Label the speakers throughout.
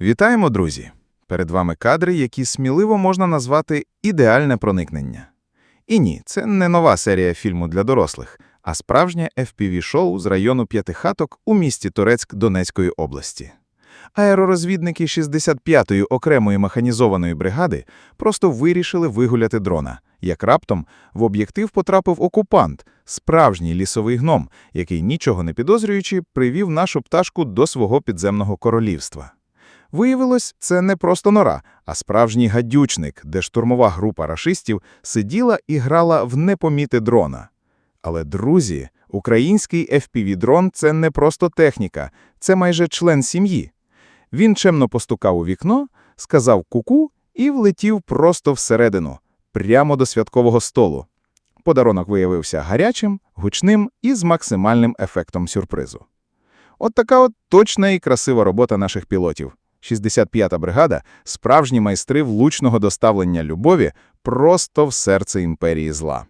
Speaker 1: Вітаємо, друзі! Перед вами кадри, які сміливо можна назвати ідеальне проникнення. І ні, це не нова серія фільму для дорослих, а справжнє FPV-шоу з району П'ятихаток у місті Торецьк Донецької області. Аеророзвідники 65-ї окремої механізованої бригади просто вирішили вигуляти дрона, як раптом в об'єктив потрапив окупант, справжній лісовий гном, який, нічого не підозрюючи, привів нашу пташку до свого підземного королівства. Виявилось, це не просто нора, а справжній гадючник, де штурмова група рашистів сиділа і грала в непоміти дрона. Але, друзі, український FPV-дрон – це не просто техніка, це майже член сім'ї. Він чемно постукав у вікно, сказав «ку-ку» і влетів просто всередину, прямо до святкового столу. Подарунок виявився гарячим, гучним і з максимальним ефектом сюрпризу. От така от точна і красива робота наших пілотів. 65-та бригада – справжні майстри влучного доставлення любові просто в серце імперії зла.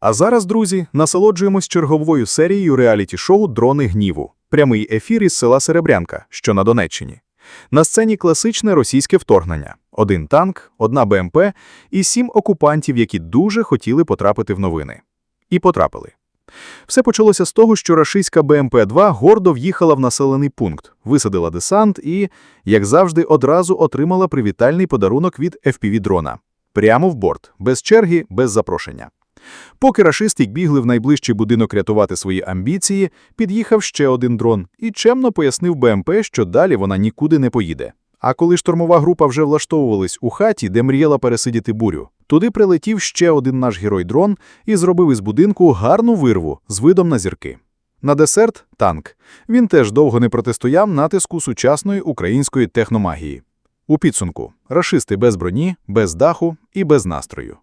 Speaker 2: А зараз, друзі, насолоджуємось черговою серією реаліті-шоу «Дрони гніву». Прямий ефір із села Серебрянка, що на Донеччині. На сцені класичне російське вторгнення. Один танк, одна БМП і сім окупантів, які дуже хотіли потрапити в новини. І потрапили. Все почалося з того, що рашистська БМП-2 гордо в'їхала в населений пункт, висадила десант і, як завжди, одразу отримала привітальний подарунок від FPV-дрона. Прямо в борт, без черги, без запрошення. Поки рашисти бігли в найближчий будинок рятувати свої амбіції, під'їхав ще один дрон і чемно пояснив БМП, що далі вона нікуди не поїде. А коли штурмова група вже влаштовувалась у хаті, де мріяла пересидіти бурю, туди прилетів ще один наш герой-дрон і зробив із будинку гарну вирву з видом на зірки. На десерт – танк. Він теж довго не протистояв натиску сучасної української техномагії. У підсумку – рашисти без броні, без даху і без настрою.